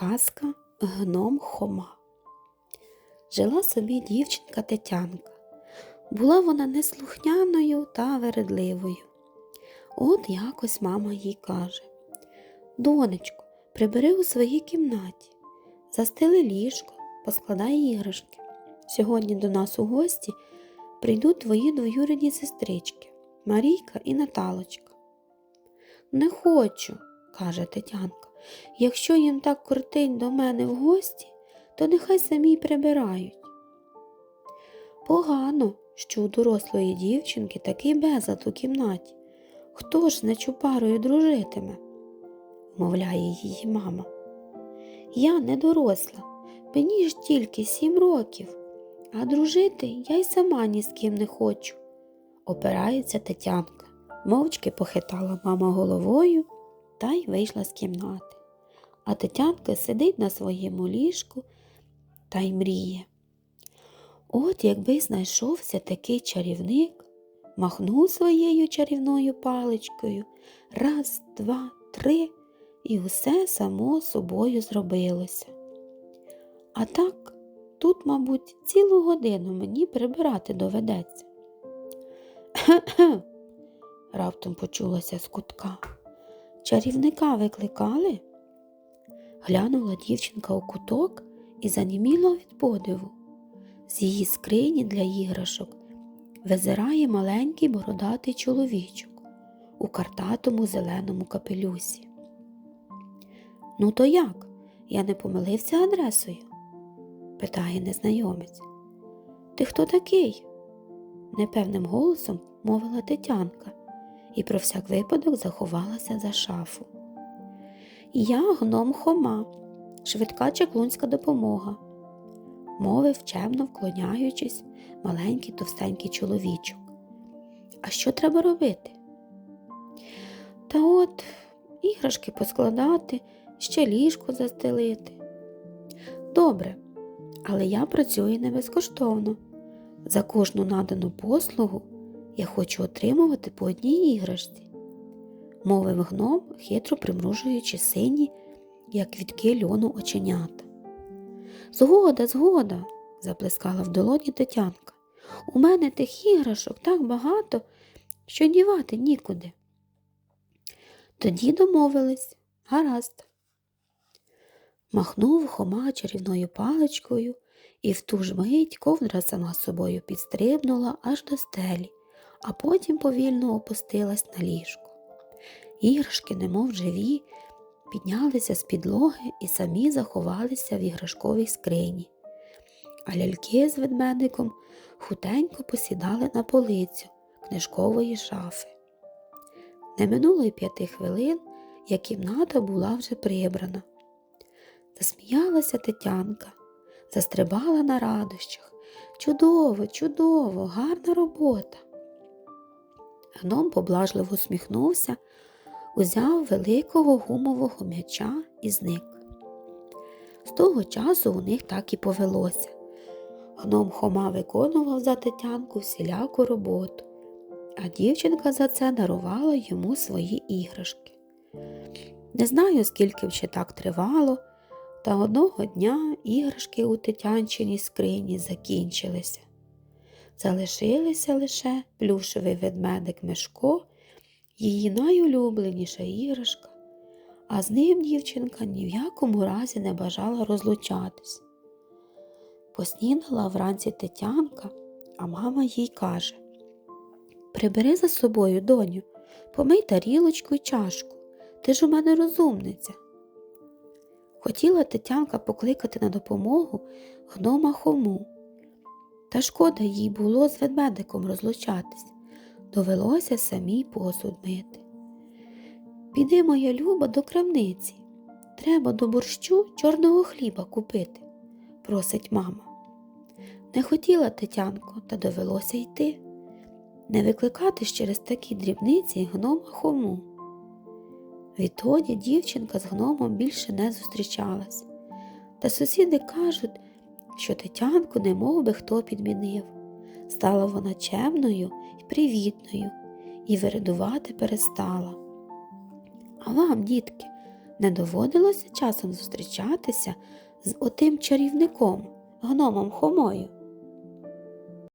Казка Гном Хома. Жила собі дівчинка Тетянка. Була вона неслухняною та вередливою. От якось мама їй каже Донечко, прибери у своїй кімнаті, застели ліжко, поскладай іграшки. Сьогодні до нас у гості прийдуть твої двоюрідні сестрички Марійка і Наталочка. Не хочу, каже Тетянка. Якщо їм так кортить до мене в гості, то нехай самі прибирають. Погано, що у дорослої дівчинки такий безлад у кімнаті. Хто ж з нечупарою дружитиме? вмовляє її мама. Я не доросла, мені ж тільки сім років, а дружити я й сама ні з ким не хочу, опирається Тетянка. Мовчки похитала мама головою та й вийшла з кімнати. А Тетянка сидить на своєму ліжку та й мріє. От якби знайшовся такий чарівник, махнув своєю чарівною паличкою раз, два, три, і усе само собою зробилося. А так, тут, мабуть, цілу годину мені прибирати доведеться. Раптом почулося з кутка. Чарівника викликали? Глянула дівчинка у куток і заніміла від подиву. З її скрині для іграшок визирає маленький бородатий чоловічок у картатому зеленому капелюсі. Ну, то як? Я не помилився адресою? питає незнайомець. Ти хто такий? непевним голосом мовила Тетянка і про всяк випадок заховалася за шафу. Я гном Хома, швидка чеклунська допомога, мовив чемно вклоняючись маленький товстенький чоловічок. А що треба робити? Та от іграшки поскладати, ще ліжко застелити. Добре, але я працюю не безкоштовно. За кожну надану послугу я хочу отримувати по одній іграшці, мовив гном, хитро примружуючи сині, як квітки льону оченята. Згода, згода, заплескала в долоні Тетянка. У мене тих іграшок так багато, що дівати нікуди. Тоді домовились, гаразд. Махнув Хома чарівною паличкою, і в ту ж мить ковдра сама собою підстрибнула аж до стелі, а потім повільно опустилась на ліжко. Іграшки, немов живі, піднялися з підлоги і самі заховалися в іграшковій скрині, а ляльки з ведмедиком хутенько посідали на полицю книжкової шафи. Не минуло й п'яти хвилин, як кімната була вже прибрана. Засміялася Тетянка, застрибала на радощах. Чудово, чудово, гарна робота. Гном поблажливо усміхнувся, узяв великого гумового м'яча і зник. З того часу у них так і повелося. Гном Хома виконував за Тетянку всіляку роботу, а дівчинка за це дарувала йому свої іграшки. Не знаю, скільки ще так тривало, та одного дня іграшки у Тетянчиній скрині закінчилися. Залишилися лише плюшевий ведмедик Мешко, її найулюбленіша іграшка, а з ним дівчинка ні в якому разі не бажала розлучатись. Поснідала вранці Тетянка, а мама їй каже Прибери за собою, доню, помий тарілочку й чашку, ти ж у мене розумниця. Хотіла Тетянка покликати на допомогу гнома Хому. Та шкода їй було з ведмедиком розлучатись, довелося самій посуд мити. Піди, моя люба, до крамниці. Треба до борщу чорного хліба купити, просить мама. Не хотіла Тетянко, та довелося йти. Не викликати ж через такі дрібниці гнома Хому. Відтоді дівчинка з гномом більше не зустрічалась, та сусіди кажуть, що Тетянку не мов би хто підмінив. Стала вона чемною і привітною, і виридувати перестала. А вам, дітки, Не доводилося часом зустрічатися з отим чарівником, гномом Хомою.